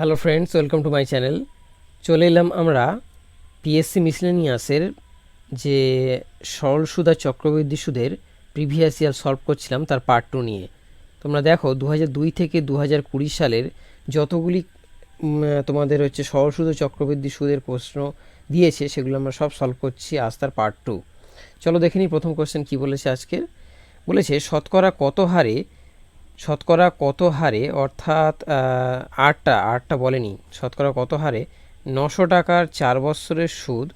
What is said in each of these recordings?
Hello friends welcome to my channel চলে এলাম আমরা পিএসসি মিসলেনিয়াসের যে সরল সুদ চক্রবৃদ্ধি সুদের প্রিভিয়াস ইয়ার সলভ করছিলাম তার পার্ট টু নিয়ে। তোমরা দেখো দু দুই থেকে দু কুড়ি সালের যতগুলি তোমাদের হচ্ছে সরল সুদ চক্রবৃদ্ধি সুদের প্রশ্ন দিয়েছে, সেগুলো আমরা সব সলভ করছি আজ তার পার্ট টু চলো দেখে নিই প্রথম কোশ্চেন কী বলেছে আজকের। বলেছে, শতকরা কত হারে শতকরা কত হারে, অর্থাৎ আটটা আটটা বলেনি, শতকরা কত হারে নশো টাকার চার বৎসরের সুদ,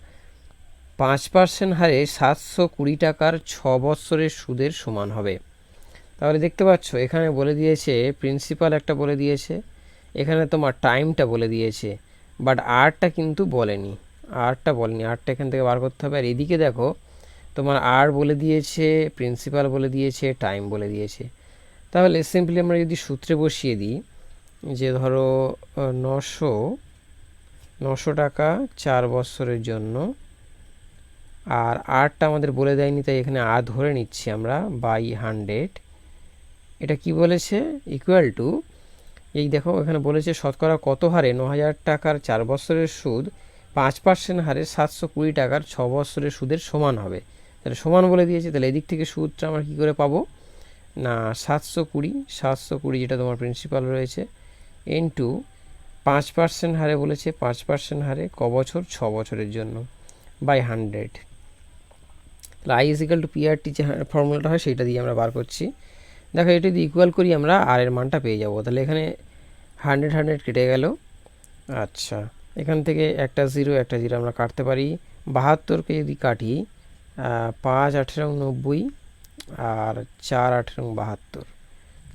পাঁচ পার্সেন্ট হারে সাতশো কুড়ি টাকার ছ বৎসরের সুদের সমান হবে। তাহলে দেখতে পাচ্ছ, এখানে বলে দিয়েছে প্রিন্সিপাল একটা বলে দিয়েছে, এখানে তোমার টাইমটা বলে দিয়েছে বাট আরটা কিন্তু বলেনি আরটা বলেনি আরটা এখান থেকে বার করতে হবে। আর এদিকে দেখো, তোমার আর বলে দিয়েছে প্রিন্সিপাল বলে দিয়েছে টাইম বলে দিয়েছে। তাহলে সিম্পলি আমরা যদি সূত্রে বসিয়ে দিই যে ধরো নশো নশো টাকা চার বছরের জন্য, আর আরটা আমাদের বলে দেয়নি, তাই এখানে আর ধরে নিচ্ছি আমরা বাই হান্ড্রেড এটা কি বলেছে? ইকুয়াল টু এই দেখো, এখানে বলেছে শতকরা কত হারে? ন হাজার টাকার চার বছরের সুদ, পাঁচ পার্সেন্ট হারে সাতশো কুড়ি টাকার ছ বছরের সুদের সমান হবে। তাহলে সমান বলে দিয়েছে, তাহলে এদিক থেকে সুদটা আমরা কী করে পাবো? না, সাতশো কুড়ি সাতশো কুড়ি যেটা তোমার প্রিন্সিপাল রয়েছে। ইন্টু পাঁচ পার্সেন্ট হারে বলেছে, পাঁচ পার্সেন্ট হারে ক বছর ছ বছরের জন্য বাই হান্ড্রেড তাহলে I is equal to PRT যে ফর্মুলাটা হয় সেইটা দিয়ে আমরা বার করছি। দেখো, এটা যদি ইকুয়াল করি আমরা আর এর মানটা পেয়ে যাব। তাহলে এখানে হান্ড্রেড হান্ড্রেড কেটে গেল। আচ্ছা এখান থেকে একটা জিরো একটা জিরো আমরা কাটতে পারি। বাহাত্তরকে যদি কাটি পাঁচ, আঠেরো, নব্বই আর চার আঠেরো বাহাত্তর।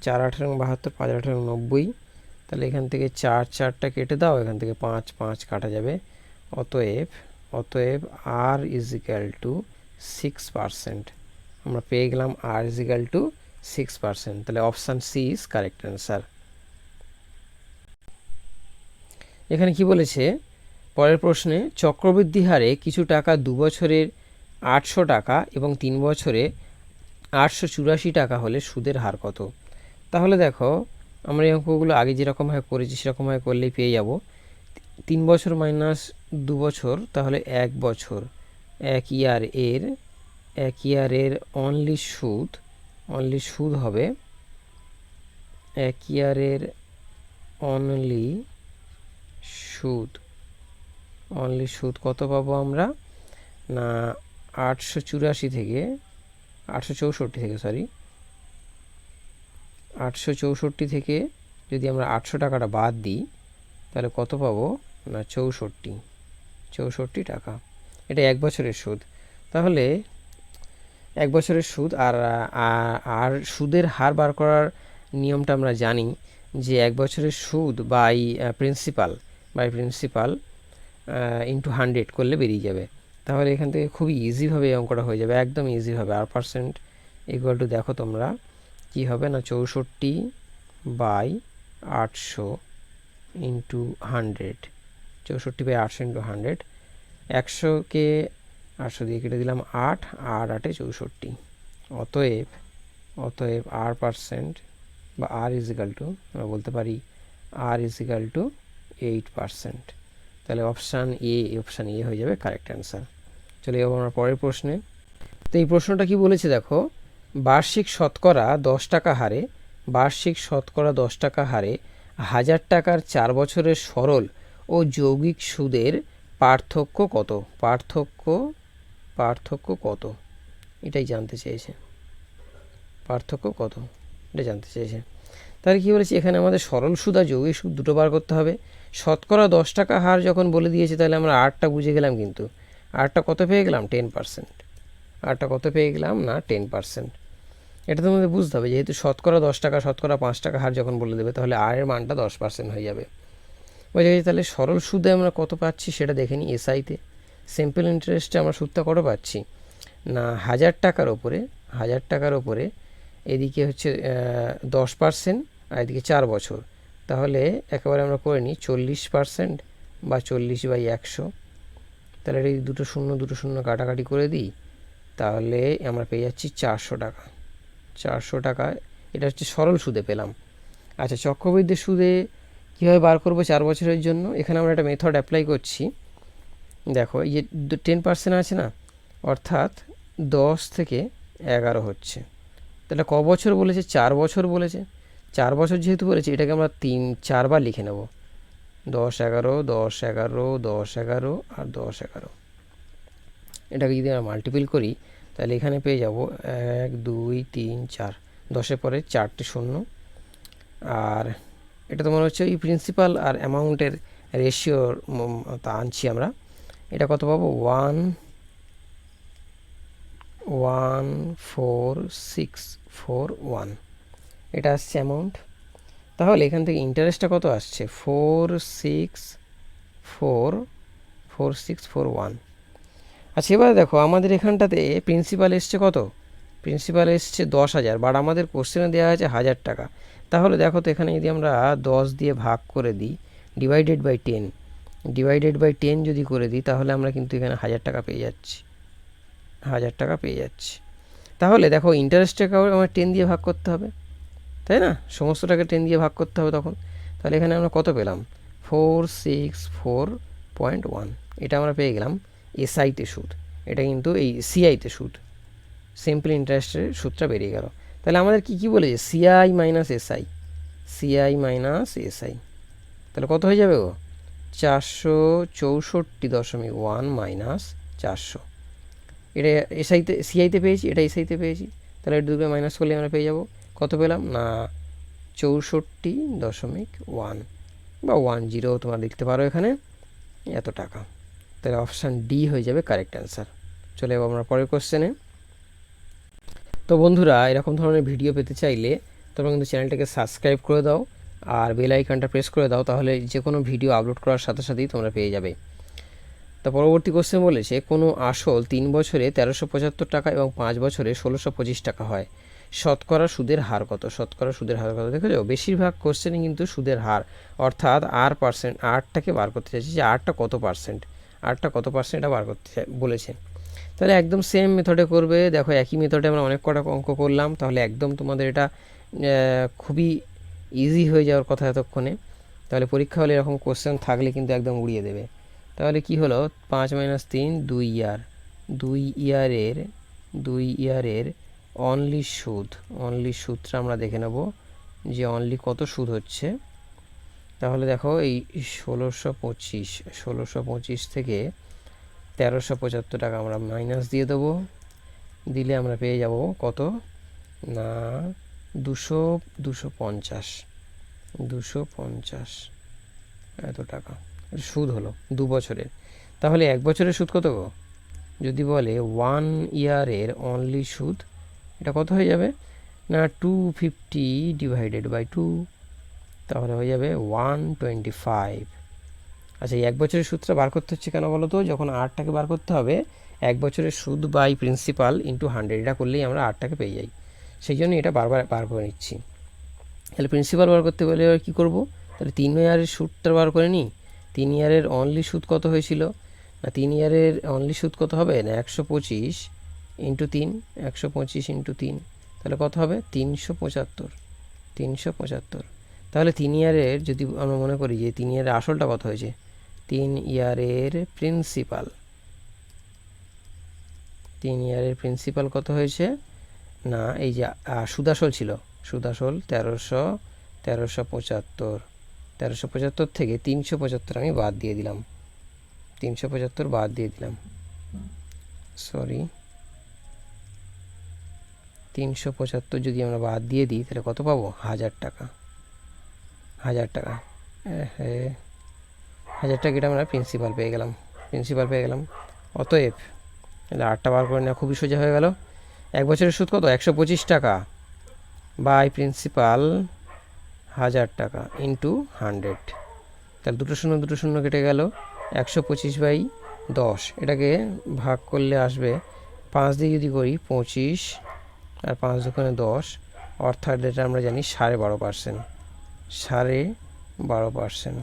চার আঠেরো বাহাত্তর, পাঁচ আঠেরো নব্বই। তাহলে এখান থেকে চার, চারটা কেটে দাও, এখান থেকে পাঁচ পাঁচ কাটা যাবে। অতএব অতএব R is equal to six percent আমরা পেয়ে গেলাম R is equal to six percent তাহলে option C is correct answer এখানে কি বলেছে? পরের প্রশ্নে, চক্রবৃদ্ধি হারে কিছু টাকা দু বছরের আটশো টাকা এবং তিন বছরে আটশো চুরাশি টাকা হলে সুদের হার কত? তাহলে দেখো, আমরা এই অঙ্কগুলো আগে যেরকমভাবে করেছি সেরকমভাবে করলেই পেয়ে যাব। তিন বছর মাইনাস দু বছর, তাহলে এক বছর। এক ইয়ার এর, এক ইয়ারের অনলি সুদ অনলি সুদ হবে এক ইয়ারের অনলি সুদ। অনলি সুদ কত পাবো আমরা? না, আটশো চুরাশি থেকে আটশো চৌষট্টি থেকে সরি আটশো চৌষট্টি থেকে যদি আমরা আটশো টাকাটা বাদ দিই, তাহলে কত পাবো? না, চৌষট্টি। চৌষট্টি টাকা। এটা এক বছরের সুদ। তাহলে এক বছরের সুদ আর আর সুদের হার বার করার নিয়মটা আমরা জানি যে এক বছরের সুদ by principal by principal into hundred করলে বেরিয়ে যাবে। তাহলে এখান থেকে খুবই ইজিভাবে এই অঙ্কটা হয়ে যাবে, একদম ইজিভাবে আর পার্সেন্ট ইকুয়াল টু দেখো তোমরা কি হবে না, চৌষট্টি বাই আটশো ইন্টু হান্ড্রেড চৌষট্টি বাই আটশো ইন্টু হান্ড্রেড একশোকে আটশো দিয়ে কেটে দিলাম আট, আর আটে চৌষট্টি। অতএব অতএব আর পার্সেন্ট বা আর ইজিক্যাল টু আমরা বলতে পারি R is equal to eight percent তাহলে অপশান এ অপশান এ হয়ে যাবে কারেক্ট অ্যান্সার চলে যাব আমরা পরের প্রশ্নে। তো এই প্রশ্নটা কি বলেছে দেখো, বার্ষিক শতকরা দশ টাকা হারে, বার্ষিক শতকরা দশ টাকা হারে হাজার টাকার চার বছরের সরল ও যৌগিক সুদের পার্থক্য কত? পার্থক্য পার্থক্য কত? এটাই জানতে চেয়েছে। পার্থক্য কত? এটা জানতে চেয়েছে। তাহলে কী বলেছে? এখানে আমাদের সরল সুদ আর যৌগিক সুদ দুটো বার করতে হবে। শতকরা দশ টাকা হার যখন বলে দিয়েছে, তাহলে আমরা আটটা বুঝে গেলাম কিন্তু। আটটা কত পেয়ে গেলাম? টেন পার্সেন্ট আটটা কত পেয়ে গেলাম? না টেন পার্সেন্ট এটা তোমাদের বুঝতে হবে, যেহেতু শতকরা দশ টাকা, শতকরা পাঁচ টাকা হার যখন বলে দেবে, তাহলে আয়ের মানটা দশ পার্সেন্ট হয়ে যাবে। বোঝা গেছে তাহলে সরল সুদে আমরা কত পাচ্ছি সেটা দেখে নিই এসআইতে সিম্পল ইন্টারেস্টে আমরা সুদটা কত পাচ্ছি? না, হাজার টাকার ওপরে, হাজার টাকার ওপরে এদিকে হচ্ছে দশ পার্সেন্ট আর এদিকে চার বছর। তাহলে একেবারে আমরা করে নিই চল্লিশ পার্সেন্ট বা চল্লিশ বাই একশো। তাহলে এই দুটো শূন্য দুটো শূন্য কাটাকাটি করে দিই, তাহলে আমরা পেয়ে যাচ্ছি চারশো টাকা। চারশো টাকা, এটা হচ্ছে সরল সুদে পেলাম। আচ্ছা চক্রবৃদ্ধি সুদে কীভাবে বার করব চার বছরের জন্য? এখানে আমরা একটা মেথড অ্যাপ্লাই করছি। দেখো, এই যে টেন পার্সেন্ট আছে না? অর্থাৎ দশ থেকে এগারো হচ্ছে। তাহলে ক বছর বলেছে? চার বছর বলেছে। চার বছর যেহেতু বলেছে, এটাকে আমরা তিন, চারবার লিখে নেব। দশ এগারো দশ এগারো দশ এগারো আর দশ এগারো। এটাকে যদি আমরা মাল্টিপল করি, তাহলে এখানে পেয়ে যাব এক, দুই, তিন, চার। দশের পরে চারটে শূন্য। আর এটা তো মনে হচ্ছে ওই প্রিন্সিপাল আর অ্যামাউন্টের রেশিওর তা আনছি আমরা। এটা কত পাবো? One one four six four one এটা আসছে অ্যামাউন্ট তাহলে এখান থেকে ইন্টারেস্টটা কত আসছে? Four six four four six four one আচ্ছা এবার দেখো, আমাদের এখানটাতে প্রিন্সিপাল এসছে কত? প্রিন্সিপাল এসছে দশ হাজার বাট আমাদের কোশ্চেনে দেওয়া আছে হাজার টাকা। তাহলে দেখো তো, এখানে যদি আমরা দশ দিয়ে ভাগ করে দিই divided by ten divided by ten যদি করে দিই, তাহলে আমরা কিন্তু এখানে হাজার টাকা পেয়ে যাচ্ছি। হাজার টাকা পেয়ে যাচ্ছি। তাহলে দেখো ইন্টারেস্টটাকেও আমার টেন দিয়ে ভাগ করতে হবে। তাই না? সমস্তটাকে টেন দিয়ে ভাগ করতে হবে তখন। তাহলে এখানে আমরা কত পেলাম? Four six four point one এটা আমরা পেয়ে গেলাম এসআইতে সুদ। এটা কিন্তু এই সিআইতে সুদ। সিম্পল ইন্টারেস্টের সুদটা বেরিয়ে গেল। তাহলে আমাদের কি কি বলেছে? CI minus SI CI minus SI তাহলে কত হয়ে যাবে গো? চারশো চৌষট্টি দশমিক ওয়ান মাইনাস চারশো। এটা এসআইতে সিআইতে পেয়েছি? এটা এসআইতে পেয়েছি। তাহলে দুটো মাইনাস করলে আমরা পেয়ে যাব। কত পেলাম? না, চৌষট্টি দশমিক ওয়ান বা ওয়ান জিরো তোমরা লিখতে পারো এখানে। এত টাকা। তাহলে অপশান ডি হয়ে যাবে কারেক্ট অ্যান্সার। চলে যাব আমরা পরের কোশ্চেনে। তো বন্ধুরা, এরকম ধরনের ভিডিও পেতে চাইলে তোমরা কিন্তু চ্যানেলটাকে সাবস্ক্রাইব করে দাও আর বেল আইকনটা প্রেস করে দাও, তাহলে যে কোনো ভিডিও আপলোড করার সাথে সাথেই তোমরা পেয়ে যাবে। তো পরবর্তী কোশ্চেন বলেছে, কোনো আসল তিন বছরে তেরোশো পঁচাত্তর টাকা এবং পাঁচ বছরে ষোলোশো পঁচিশ টাকা হয়। শতকরা সুদের হার কত? শতকরা সুদের হার কত? দেখো বেশিরভাগ কোশ্চেনে কিন্তু সুদের হার। অর্থাৎ আর পার্সেন্ট আটটাকে বার করতে চাইছে যে আটটা কত পার্সেন্ট আটটা কত পার্সেন্ট এটা বার করতে বলেছে। তাহলে একদম সেম মেথডে করবে। দেখো একই মেথডে আমরা অনেক কটা অঙ্ক করলাম। তাহলে একদম তোমাদের এটা খুবই ইজি হয়ে যাওয়ার কথা এতক্ষণে। তাহলে পরীক্ষা হলে এরকম কোশ্চেন থাকলে কিন্তু একদম উড়িয়ে দেবে। তাহলে কি হলো? পাঁচ মাইনাস তিন, দুই ইয়ার। দুই ইয়ারের দুই ইয়ারের অনলি সুদ অনলি সুদটা আমরা দেখে নেব যে অনলি কত সুদ হচ্ছে। তাহলে দেখো এই ষোলোশো পঁচিশ ষোলোশো পঁচিশ থেকে তেরোশো পঁচাত্তর টাকা আমরা মাইনাস দিয়ে দেবো। দিলে আমরা পেয়ে যাব কত? না, দুশো দুশো পঞ্চাশ দুশো পঞ্চাশ, এত টাকা। সুদ হলো, দু বছরের। তাহলে এক বছরের সুদ কত গো? যদি বলে ওয়ান ইয়ারের অনলি সুদ এটা কত হয়ে যাবে? না two fifty divided by two তাহলে হয়ে যাবে ওয়ান টোয়েন্টি ফাইভ আচ্ছা এক বছরের সুদটা বার করতে হচ্ছে কেন বলো তো? যখন আটটাকে বার করতে হবে, এক বছরের সুদ বাই প্রিন্সিপাল ইন্টু হান্ড্রেড এটা করলেই আমরা আটটাকে পেয়ে যাই। সেই জন্য এটা বারবার বার করে নিচ্ছি। তাহলে প্রিন্সিপাল বার করতে বলে এবার কী করব? তাহলে তিন ইয়ারের সুদটা বার করে নিই তিন ইয়ারের অনলি সুদ কত হয়েছিল? না, তিন ইয়ারের অনলি সুদ কত হবে? না, একশো পঁচিশ। ইন্টু তিন, একশো পঁচিশ ইন্টু তিন। তাহলে কত হবে? তিনশো পঁচাত্তর। তিনশো পঁচাত্তর। তাহলে তিন ইয়ারের যদি আমরা মনে করি যে তিন ইয়ারের আসলটা কত হয়েছে? তিন ইয়ারের প্রিন্সিপাল। তিন ইয়ারের প্রিন্সিপাল কত হয়েছে? না, এই যে সুদাসল ছিল। সুদাসল তেরোশো তেরোশো পঁচাত্তর। তেরোশো পঁচাত্তর থেকে তিনশো পঁচাত্তর আমি বাদ দিয়ে দিলাম। তিনশো পঁচাত্তর বাদ দিয়ে দিলাম। সরি তিনশো পঁচাত্তর যদি আমরা বাদ দিয়ে দিই, তাহলে কত পাবো? হাজার টাকা। হাজার টাকা। হাজার টাকা এটা আমরা প্রিন্সিপাল পেয়ে গেলাম। প্রিন্সিপাল পেয়ে গেলাম। অতএব, তাহলে আটটা বার করে নেওয়া খুবই সোজা হয়ে গেল। এক বছরের সুদ কত? একশো পঁচিশ টাকা। বাই প্রিন্সিপাল হাজার টাকা ইন্টু হান্ড্রেড তাহলে দুটো শূন্য দুটো শূন্য কেটে গেল। একশো পঁচিশ বাই দশ। এটাকে ভাগ করলে আসবে পাঁচ দিয়ে যদি করি পঁচিশ আর পাঁচ দোকানে দশ, অর্থাৎ এটা আমরা জানি সাড়ে বারো পার্সেন্ট সাড়ে বারো পার্সেন্ট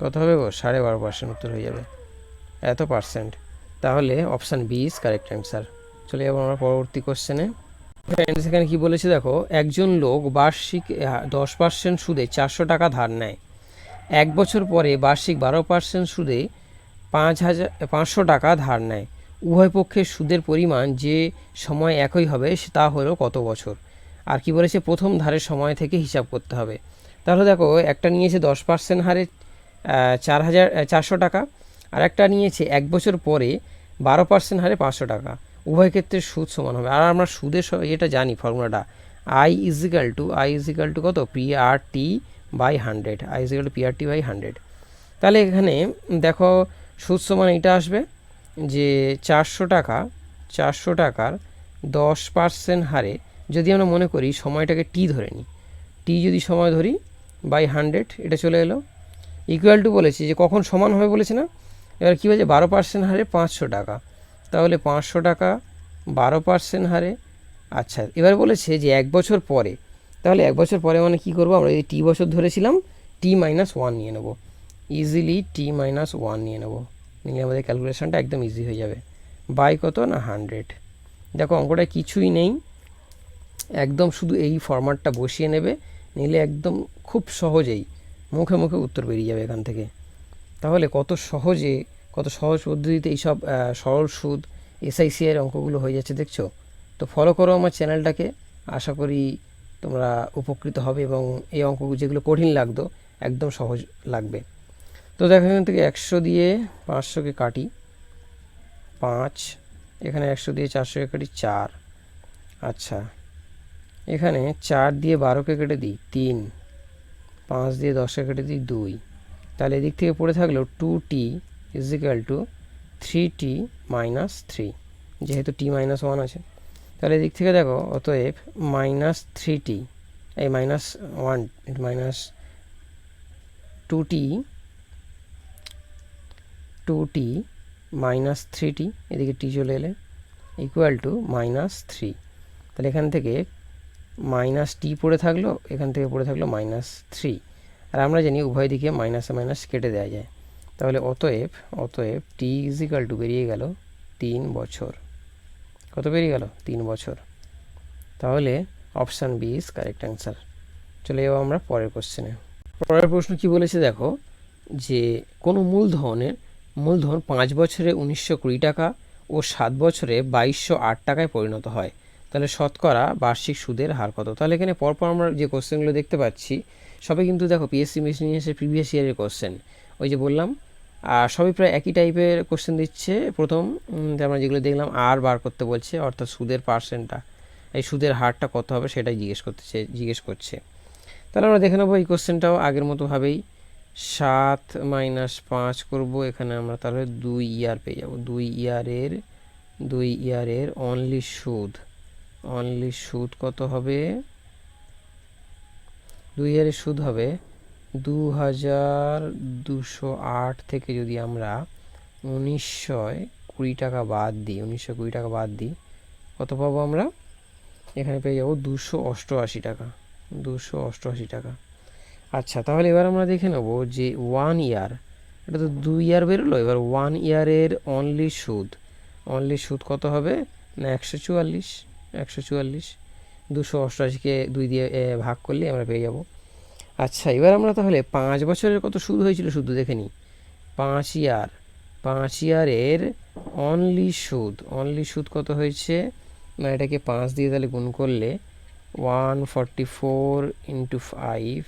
কত হবে গো? সাড়ে বারো পার্সেন্ট উত্তর হয়ে যাবে। এত পার্সেন্ট তাহলে option B is correct answer চলে যাব আমরা পরবর্তী কোশ্চেনে ফ্রেন্ডস এখানে কি বলেছে দেখো? একজন লোক বার্ষিক দশ পার্সেন্ট সুদে চারশো টাকা ধার নেয়। এক বছর পরে বার্ষিক বারো পার্সেন্ট সুদে পাঁচ হাজার, পাঁচশো টাকা ধার নেয়। উভয় পক্ষের সুদের পরিমাণ যে সময় একই হবে তা হলো কত বছর? আর কি বলেছে? প্রথম ধারের সময় থেকে হিসাব করতে হবে। তাহলে দেখো, একটা নিয়েছে দশ পার্সেন্ট হারে চার হাজার চারশো টাকা, আর একটা নিয়েছে এক বছর পরে বারো পার্সেন্ট হারে পাঁচশো টাকা। উভয় ক্ষেত্রে সুদ সমান হবে। আর আমরা সুদের এটা জানি, ফর্মুলাটা। I is equal to I is equal to কত? P R T by hundred I is equal to P R T by hundred তাহলে এখানে, দেখো, সুদ সমান এটা আসবে। যে চারশো টাকা, চারশো টাকার দশ পার্সেন্ট হারে যদি আমরা মনে করি সময়টাকে টি ধরে নিই টি যদি সময় ধরি বাই হান্ড্রেড এটা চলে এলো। ইকুয়াল টু বলেছি যে কখন সমান হবে বলেছে না? এবার কী বলছে? বারো পার্সেন্ট হারে পাঁচশো টাকা। তাহলে পাঁচশো টাকা বারো পার্সেন্ট হারে আচ্ছা এবার বলেছে যে এক বছর পরে, তাহলে এক বছর পরে মানে কী করব? আমরা যদি টি বছর ধরেছিলাম টি মাইনাস ওয়ান নিয়ে নেব। ইজিলি টি মাইনাস ওয়ান নিয়ে নেব। নিলে আমাদের ক্যালকুলেশনটা একদম ইজি হয়ে যাবে। বাই কত না হান্ড্রেড দেখো অঙ্কটা কিছুই নেই। একদম শুধু এই ফরম্যাটটা বসিয়ে নেবে, নিলে একদম খুব সহজেই মুখে মুখে উত্তর বেরিয়ে যাবে এখান থেকে। তাহলে কত সহজে, কত সহজ পদ্ধতিতে এইসব সরল সুদ এসআইসি এর অঙ্কগুলো হয়ে যাচ্ছে দেখছ? তো ফলো করো আমার চ্যানেলটাকে আশা করি তোমরা উপকৃত হবে এবং এই অঙ্ক যেগুলো কঠিন লাগতো, একদম সহজ লাগবে। তো দেখো এখান থেকে একশো দিয়ে পাঁচশোকে কাটি। পাঁচ, এখানে একশো দিয়ে চারশোকে কাটি চার। আচ্ছা এখানে চার দিয়ে বারোকে কেটে দিই তিন। পাঁচ দিয়ে দশকে কেটে দিই দুই। তাহলে এদিক থেকে পড়ে থাকল two T is equal to three T minus three যেহেতু টি মাইনাস ওয়ান আছে। তাহলে এদিক থেকে দেখো অতএব মাইনাস থ্রি টি এই minus one minus two T two T minus three T এদিকে টি চলে এলে ইকুয়াল টু মাইনাস থ্রি তাহলে এখান থেকে মাইনাস টি পড়ে থাকল, এখান থেকে পড়ে থাকল মাইনাস থ্রি আর আমরা জানি উভয় দিকে মাইনাসে মাইনাস কেটে দেওয়া যায়। তাহলে অতএব অতএব টি ইজিক্যাল টু বেরিয়ে গেল তিন বছর। কত বেরিয়ে গেল? তিন বছর। তাহলে option B is correct answer চলে যাব আমরা পরের কোশ্চেনে পরের প্রশ্ন কি বলেছে দেখো, যে কোনো মূলধনের মূলধন পাঁচ বছরে উনিশশো কুড়ি টাকা ও সাত বছরে বাইশশো আট টাকায় পরিণত হয়। তাহলে শতকরা বার্ষিক সুদের হার কত? তাহলে এখানে পরপর আমরা যে কোশ্চেনগুলো দেখতে পাচ্ছি, সবই কিন্তু দেখো পিএসসি মিসলিনিয়াসের প্রিভিয়াস ইয়ারের কোশ্চেন ওই যে বললাম আর সবই প্রায় একই টাইপের কোশ্চেন দিচ্ছে। প্রথম আমরা যেগুলো দেখলাম, আর বার করতে বলছে, অর্থাৎ সুদের পার্সেন্টটা এই সুদের হারটা কত হবে সেটাই জিজ্ঞেস করতেছে, জিজ্ঞেস করছে। তাহলে আমরা দেখে নেব এই কোশ্চেনটাও আগের মতোভাবেই। সাত মাইনাস পাঁচ করব, এখানে আমরা তাহলে দুই ইয়ার পেয়ে যাব। দুই ইয়ারের দুই ইয়ারের অনলি সুদ। অনলি সুদ কত হবে? দুই ইয়ারের সুদ হবে দু হাজার দুশো আট থেকে যদি আমরা উনিশশো কুড়ি টাকা বাদ দিই উনিশশো কুড়ি টাকা বাদ দিই, কত পাবো আমরা? এখানে পেয়ে যাব দুশো অষ্টআশি টাকা। দুশো অষ্টআশি টাকা। আচ্ছা তাহলে এবার আমরা দেখে নেব যে ওয়ান ইয়ার এটা তো দুই ইয়ার বেরোলো, এবার ওয়ান ইয়ারের অনলি সুদ। অনলি সুদ কত হবে? না, একশো চুয়াল্লিশ একশো চুয়াল্লিশ। দুশো অষ্টআশিকে দুই দিয়ে ভাগ করলে আমরা পেয়ে যাব। আচ্ছা এবার আমরা তাহলে পাঁচ বছরের কত সুদ হয়েছিল শুধু দেখে নিই। পাঁচ ইয়ার পাঁচ ইয়ারের অনলি সুদ অনলি সুদ কত হয়েছে? না, এটাকে পাঁচ দিয়ে তাহলে গুণ করলে one forty four into five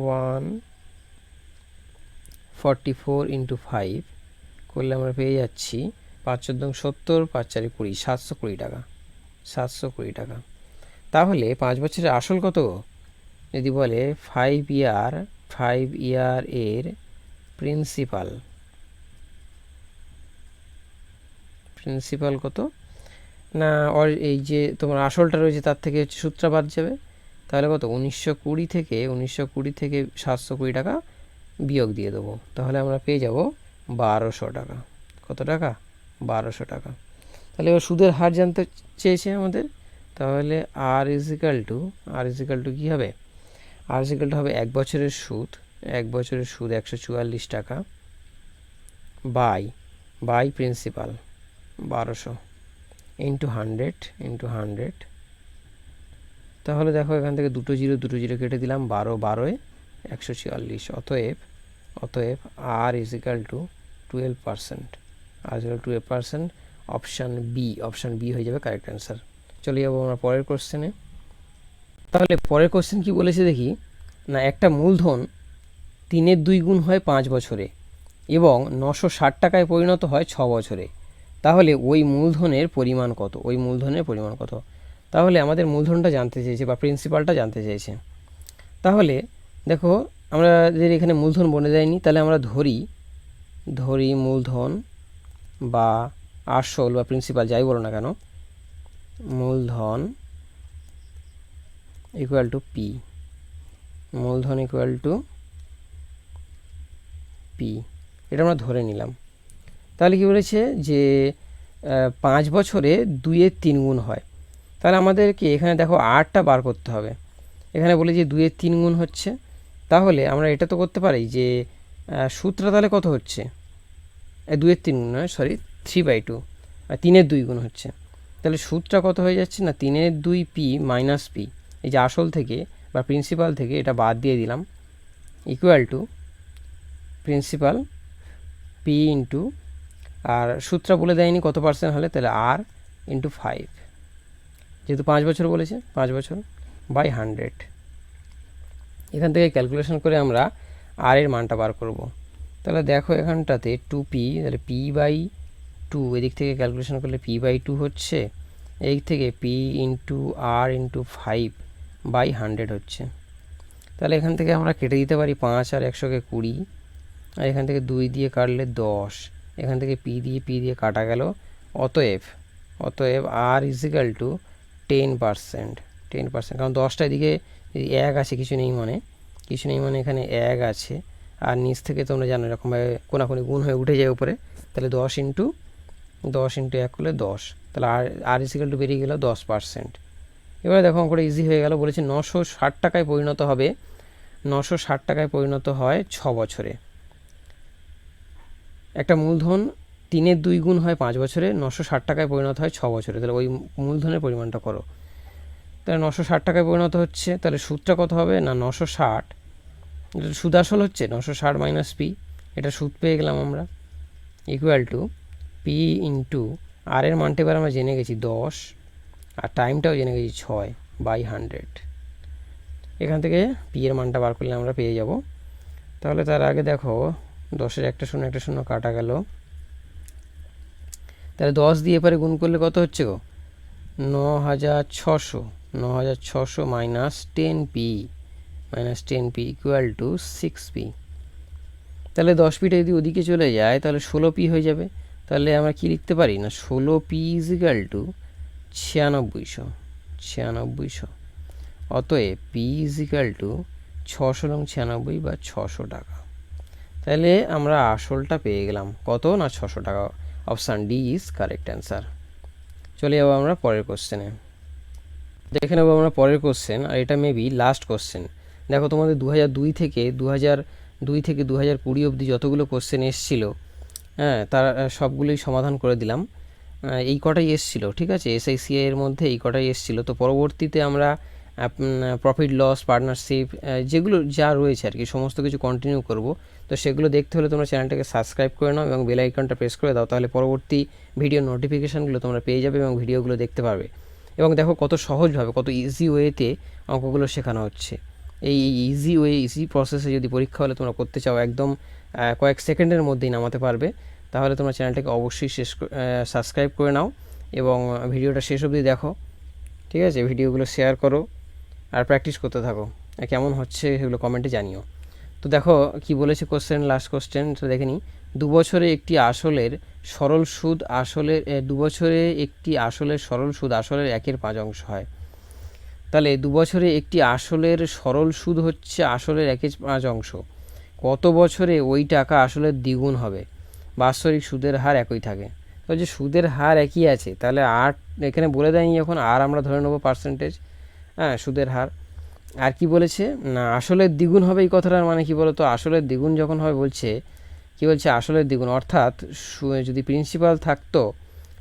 one forty four into five করলে আমরা পেয়ে যাচ্ছি পাঁচ চোদ্দ সত্তর, পাঁচ চারি কুড়ি, সাতশো কুড়ি টাকা, সাতশো কুড়ি টাকা। তাহলে পাঁচ বছরের আসল কত? যদি বলে ফাইভ ইয়ার ফাইভ ইয়ার এর প্রিন্সিপাল প্রিন্সিপাল কত? না এই যে তোমার আসলটা রয়েছে তার থেকে সূত্রা বাদ যাবে। তাহলে কত? উনিশশো কুড়ি থেকে, উনিশশো কুড়ি থেকে সাতশো কুড়ি টাকা বিয়োগ দিয়ে দেবো। তাহলে আমরা পেয়ে যাব বারোশো টাকা। কত টাকা? বারোশো টাকা। তাহলে এবার সুদের হার জানতে চেয়েছে আমাদের। তাহলে R is equal to R is equal to কী হবে? আর ইজিক্যাল টু হবে এক বছরের সুদ। এক বছরের সুদ একশো চুয়াল্লিশ টাকা বাই বাই প্রিন্সিপাল বারোশো ইন্টু হান্ড্রেড ইন্টু হান্ড্রেড তাহলে দেখো এখান থেকে দুটো জিরো দুটো জিরো কেটে দিলাম, বারো, বারোয় একশো চুয়াল্লিশ অতএব অতএব R is equal to twelve percent R is twelve percent option B option B হয়ে যাবে কারেক্ট অ্যান্সার চলে যাব আমরা পরের কোশ্চেনে তাহলে পরের কোশ্চেন কি বলেছে দেখি? না, একটা মূলধন তিনের দুই গুণ হয় পাঁচ বছরে এবং নশো ষাট টাকায় পরিণত হয় ছ বছরে। তাহলে ওই মূলধনের পরিমাণ কত? ওই মূলধনের পরিমাণ কত? তাহলে আমাদের মূলধনটা জানতে চেয়েছে বা প্রিন্সিপালটা জানতে চেয়েছে। তাহলে দেখো, আমরা যদি এখানে মূলধন বনে দেয়নি তাহলে আমরা ধরি ধরি মূলধন বা আসল বা প্রিন্সিপাল যাই বলো না কেন, মূলধন ইকুয়াল টু পি মূলধন ইকুয়াল টু পি এটা আমরা ধরে নিলাম। তাহলে কি বলেছে যে পাঁচ বছরে দুইয়ের তিন গুণ হয়। তাহলে আমাদেরকে এখানে দেখো আটটা বার করতে হবে। এখানে বলে যে দুইয়ের তিন গুণ হচ্ছে। তাহলে আমরা এটা তো করতে পারি যে আহ, সূত্রটা তাহলে কত হচ্ছে? এ, দুইয়ের তিন গুণ নয় সরি থ্রি বাই টু আর তিনের দুই গুণ হচ্ছে। তাহলে সূত্রটা কত হয়ে যাচ্ছে না? তিনের দুই পি মাইনাস পি এই যে আসল থেকে বা প্রিন্সিপাল থেকে এটা বাদ দিয়ে দিলাম। Equal to principal P into R সূত্র বলে দেয়নি কত পার্সেন্ট হলে? তাহলে আর ইন্টু ফাইভ যেহেতু পাঁচ বছর বলেছে, পাঁচ বছর বাই হান্ড্রেড এখান থেকে ক্যালকুলেশন করে আমরা আর এর মানটা বার করব। তাহলে দেখো এখানটাতে টু পি তাহলে পি বাই টু এদিক থেকে ক্যালকুলেশন করলে পি বাই টু হচ্ছে এই থেকে P into R into five by hundred হচ্ছে। তাহলে এখান থেকে আমরা কেটে দিতে পারি পাঁচ আর একশোকে কুড়ি, আর এখান থেকে দুই দিয়ে কাটলে দশ। এখান থেকে পি দিয়ে পি দিয়ে কাটা গেল, অতএব অতএব R is equal to ten percent ten percent কারণ দশটা এদিকে এক আছে কিছু নেই মানে কিছু নেই মানে এখানে এক আছে। আর নিচ থেকে তোমরা জানো, এরকমভাবে কোনাকুনি গুণ হয়ে উঠে যায় উপরে, তাহলে দশ ইন্টু দশ ইন্টু এক করলে দশ। তাহলে আর আর ইজিক্যাল টু বেরিয়ে গেল দশ পার্সেন্ট এবারে দেখো অঙ্কটা ইজি হয়ে গেল, বলেছে নশো ষাট টাকায় পরিণত হবে, নশো ষাট টাকায় পরিণত হয় ছ বছরে। একটা মূলধন তিনের দুই গুণ হয় পাঁচ বছরে, নশো ষাট টাকায় পরিণত হয় ছ বছরে। তাহলে ওই মূলধনের পরিমাণটা করো। তাহলে নশো ষাট টাকায় পরিণত হচ্ছে, তাহলে সুদটা কত হবে? না, নশো ষাট। এটা সুদ আসল হচ্ছে নশো ষাট মাইনাস পি এটা সুদ পেয়ে গেলাম আমরা। Equal to P into R এর মানটা এবার আমরা জেনে গেছি দশ, আর টাইমটাও জেনে গেছি ছয় বাই হান্ড্রেড এখান থেকে পি এর মানটা বার করলে আমরা পেয়ে যাব। তাহলে তার আগে দেখো, দশের একটা শূন্য একটা শূন্য কাটা গেল। তাহলে দশ দিয়ে এবারে গুণ করলে কত হচ্ছে গো? ন হাজার ছশো ন হাজার ছশো minus ten P, minus ten P equal to six P. তাহলে দশ পিটা যদি ওদিকে চলে যায়, তাহলে ষোলো পি হয়ে যাবে। তাহলে আমরা কি লিখতে পারি? না, ষোলো পি ইজ ইকাল টু ছিয়ানব্বইশো ছিয়ানব্বইশো। অতএব পি ইজ ইকাল টু ছশো রং ছিয়ানব্বই বা ছশো টাকা। তাহলে আমরা আসলটা পেয়ে গেলাম। কত না ছশো টাকা? Option D is correct answer চলে যাব আমরা পরের কোশ্চেনে দেখে নেব আমরা পরের কোশ্চেন আর এটা মেবি লাস্ট কোশ্চেন দেখো তোমাদের দু দুই থেকে দু হাজার দুই থেকে দু হাজার কুড়ি অবধি যতগুলো কোশ্চেন এসছিল হ্যাঁ তার সবগুলোই সমাধান করে দিলাম। এই কটাই এসছিল, ঠিক আছে? এসআইসি এর মধ্যে এই কটাই এসছিল। তো পরবর্তীতে আমরা প্রফিট লস পার্টনারশিপ যেগুলো যা রয়েছে আর কি, সমস্ত কিছু কন্টিনিউ করব। তো সেগুলো দেখতে হলে তোমরা চ্যানেলটাকে সাবস্ক্রাইব করে নাও এবং বেল আইকনটা প্রেস করে দাও, তাহলে পরবর্তী ভিডিও নোটিফিকেশানগুলো তোমরা পেয়ে যাবে এবং ভিডিওগুলো দেখতে পারবে। এবং দেখো কত সহজভাবে, কত ইজি ওয়েতে অঙ্কগুলো শেখানো হচ্ছে। এই ইজি ওয়ে ইজি প্রসেসে যদি পরীক্ষা হলে তোমরা করতে চাও, একদম কয়েক সেকেন্ডের মধ্যেই নামাতে পারবে। তাহলে তোমরা চ্যানেলটাকে অবশ্যই শেষ সাবস্ক্রাইব করে নাও এবং ভিডিওটা শেষ অবধি দেখো। ঠিক আছে? ভিডিওগুলো শেয়ার করো আর প্র্যাকটিস করতে থাকো। কেমন হচ্ছে সেগুলো কমেন্টে জানিও। তো দেখো কি বলেছে কোশ্চেন লাস্ট কোশ্চেন তো দেখে নিই। দু বছরে একটি আসলের সরল সুদ আসলের এ, দু বছরে একটি আসলের সরল সুদ আসলের একের পাঁচ অংশ হয়। তাহলে দু বছরে একটি আসলের সরল সুদ হচ্ছে আসলের একের পাঁচ অংশ। কত বছরে ওই টাকা আসলের দ্বিগুণ হবে? বাৎসরিক সুদের হার একই থাকে। তো যে সুদের হার একই আছে তাহলে আর এখানে বলে দেয়নি যখন আর আমরা ধরে নেব পার্সেন্টেজ হ্যাঁ সুদের হার। আর কি বলেছে? না, আসলের দ্বিগুণ হবে এই কথাটার মানে কি বলতো? আসলের দ্বিগুণ যখন হয় বলছে, কি বলছে? আসলের দ্বিগুণ। অর্থাৎ যদি প্রিন্সিপাল থাকতো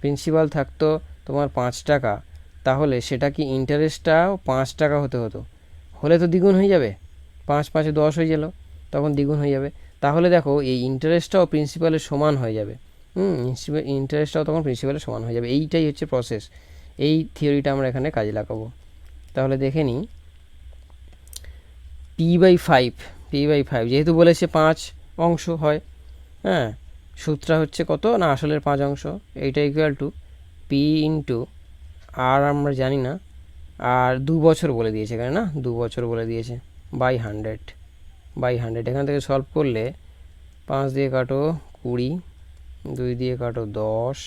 প্রিন্সিপাল থাকতো তোমার পাঁচ টাকা, তাহলে সেটা কি ইন্টারেস্টটাও পাঁচ টাকা হতে হতো। হলে তো দ্বিগুণ হয়ে যাবে। পাঁচ পাঁচে দশ হয়ে গেল, তখন দ্বিগুণ হয়ে যাবে। তাহলে দেখো, এই ইন্টারেস্টটাও প্রিন্সিপালের সমান হয়ে যাবে। হুম ইন্টারেস্টটাও তখন প্রিন্সিপালের সমান হয়ে যাবে। এইটাই হচ্ছে প্রসেস এই থিওরিটা আমরা এখানে কাজে লাগাবো। তাহলে দেখে নিই। P by five P by five যেহেতু বলেছে পাঁচ অংশ হয় হ্যাঁ? সূত্রটা হচ্ছে কত? না, আসলের পাঁচ অংশ। এইটা equal to P into R আমরা জানি না। আর দু বছর বলে দিয়েছে এখানে, না? দু বছর বলে দিয়েছে। বাই হান্ড্রেড বাই হান্ড্রেড এখান থেকে সলভ করলে পাঁচ দিয়ে কাটো কুড়ি, দুই দিয়ে কাটো দশ।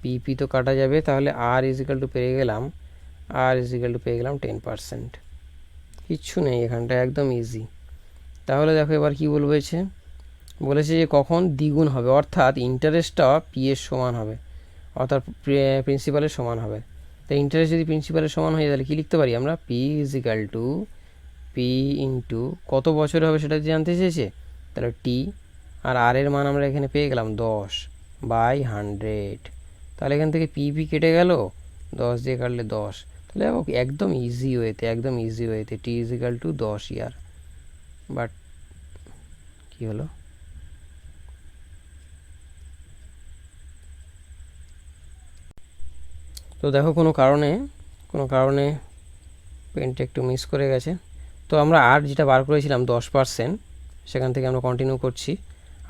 পি পি তো কাটা যাবে। তাহলে আর ইজিক্যাল টু পেয়ে গেলাম আর ইজিক্যাল টু পেয়ে গেলাম টেন পার্সেন্ট কিচ্ছু নেই এখানটা একদম ইজি তাহলে দেখো এবার কি বলবেছে বলেছে যে কখন দ্বিগুণ হবে, অর্থাৎ ইন্টারেস্টটা পি এর সমান হবে, অর্থাৎ প্রিন্সিপালের সমান হবে। তো ইন্টারেস্ট যদি প্রিন্সিপালের সমান হয়ে তাহলে কী লিখতে পারি আমরা? P is equal to P into কত বছর হবে সেটা জানতে চেয়েছে? তাহলে টি আর আর এর মান আমরা এখানে পেয়ে গেলাম দশ বাই হান্ড্রেড তাহলে এখান থেকে পি পি কেটে গেল, দশ দিয়ে কাটলে দশ। তাহলে দেখো একদম ইজি ওয়েতে একদম ইজি ওয়েতে টি ইজিক্যাল টু দশ ইয়ার। বাট কী হলো? তো দেখো কোনো কারণে কোনো কারণে পেনটা একটু মিস করে গেছে। তো আমরা আর যেটা বার করেছিলাম দশ পার্সেন্ট সেখান থেকে আমরা কন্টিনিউ করছি।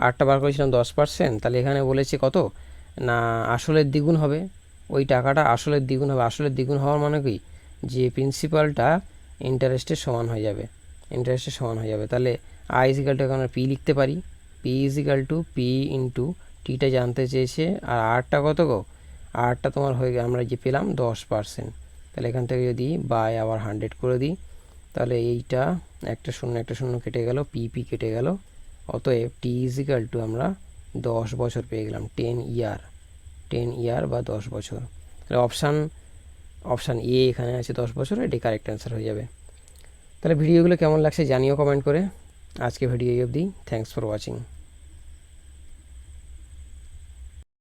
আরটা বার করেছিলাম দশ পার্সেন্ট তাহলে এখানে বলেছে কত? না, আসলের দ্বিগুণ হবে। ওই টাকাটা আসলে দ্বিগুণ হবে। আসলের দ্বিগুণ হওয়ার মানে কি? যে প্রিন্সিপালটা ইন্টারেস্টের সমান হয়ে যাবে। ইন্টারেস্টের সমান হয়ে যাবে। তাহলে আই ইজিক্যাল টু আমরা পি লিখতে পারি। P is equal to P into টিটা জানতে চেয়েছে। আর আরটা কত গো? আরটা তোমার হয়ে গে- আমরা যে পেলাম দশ পার্সেন্ট তাহলে এখান থেকে যদি বাই আবার হান্ড্রেড করে দিই, তাহলে এইটা একটা শূন্য একটা শূন্য কেটে গেল পি কেটে গেল। অতএব টি ইজিক্যাল টু আমরা দশ বছর পেয়ে গেলাম টেন ইয়ার টেন ইয়ার বা দশ বছর। তাহলে অপশান অপশান এ এখানে আছে দশ বছর, এটি কারেক্ট অ্যান্সার হয়ে যাবে। তাহলে ভিডিওগুলো কেমন লাগছে জানিও কমেন্ট করে। আজকে ভিডিও এই অবধি। Thanks for watching